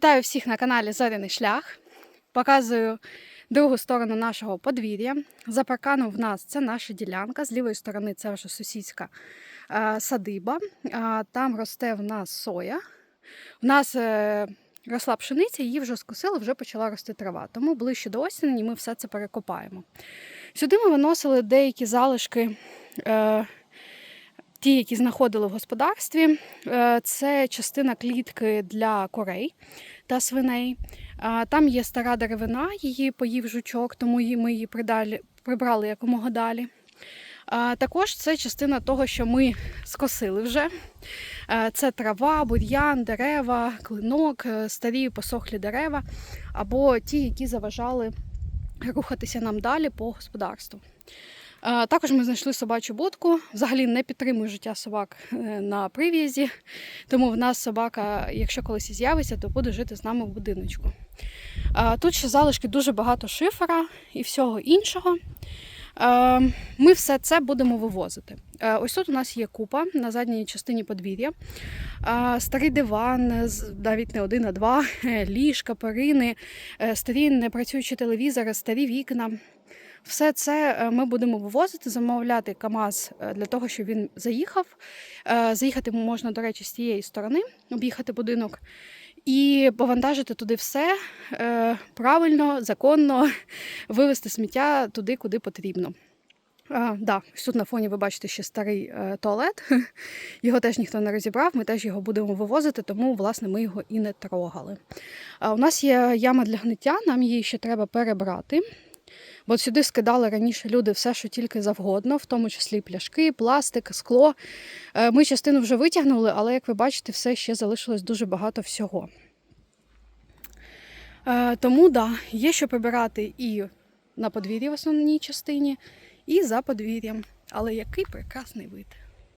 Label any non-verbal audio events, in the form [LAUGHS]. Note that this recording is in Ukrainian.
Вітаю всіх на каналі Зоряний шлях. Показую другу сторону нашого подвір'я. За парканом в нас це наша ділянка. З лівої сторони це вже сусідська е, садиба. Там росте в нас соя. У нас е, росла пшениця, її вже скосили, вже почала рости трава. Тому ближче до осені ми все це перекопаємо. Сюди ми виносили деякі залишки. Ті, які знаходили в господарстві, Е, це частина клітки для курей та свиней. Там є стара деревина, її поїв жучок, тому ми її придалі, прибрали якомога далі. Також це частина того, що ми скосили вже. Це трава, бур'ян, дерева, клинок, е, старі посохлі дерева або ті, які заважали рухатися нам далі по господарству. Е, Також ми знайшли собачу будку. Взагалі не підтримую життя собак е, на прив'язі, тому в нас собака, якщо колись з'явиться, то буде жити з нами в будиночку. Е, Тут ще залишки дуже багато шифера і всього іншого. Ми все це будемо вивозити. Ось тут у нас є купа на задній частині подвір'я. Старий диван, навіть не один, а два, [LAUGHS] ліжка, перини, старі непрацюючі телевізори, старі вікна. Все це е, ми будемо вивозити, замовляти КАМАЗ е, для того, щоб він заїхав. Е, Заїхати можна, до речі, з тієї сторони, об'їхати будинок і повантажити туди все правильно, законно, [LAUGHS] вивезти сміття туди, куди потрібно. А, да, тут на фоні ви бачите ще старий е, туалет. [LAUGHS] Його теж ніхто не розібрав. Ми теж його будемо вивозити, тому власне ми його і не трогали. А, у нас є яма для гниття, нам її ще треба перебрати. Бо сюди скидали раніше люди все, що тільки завгодно, в тому числі пляшки, пластик, скло. Е, Ми частину вже витягнули, але як ви бачите, все ще залишилось дуже багато всього. Е, Тому да, є що прибирати і на подвір'ї в основній частині, і за подвір'ям. Але який прекрасний вид.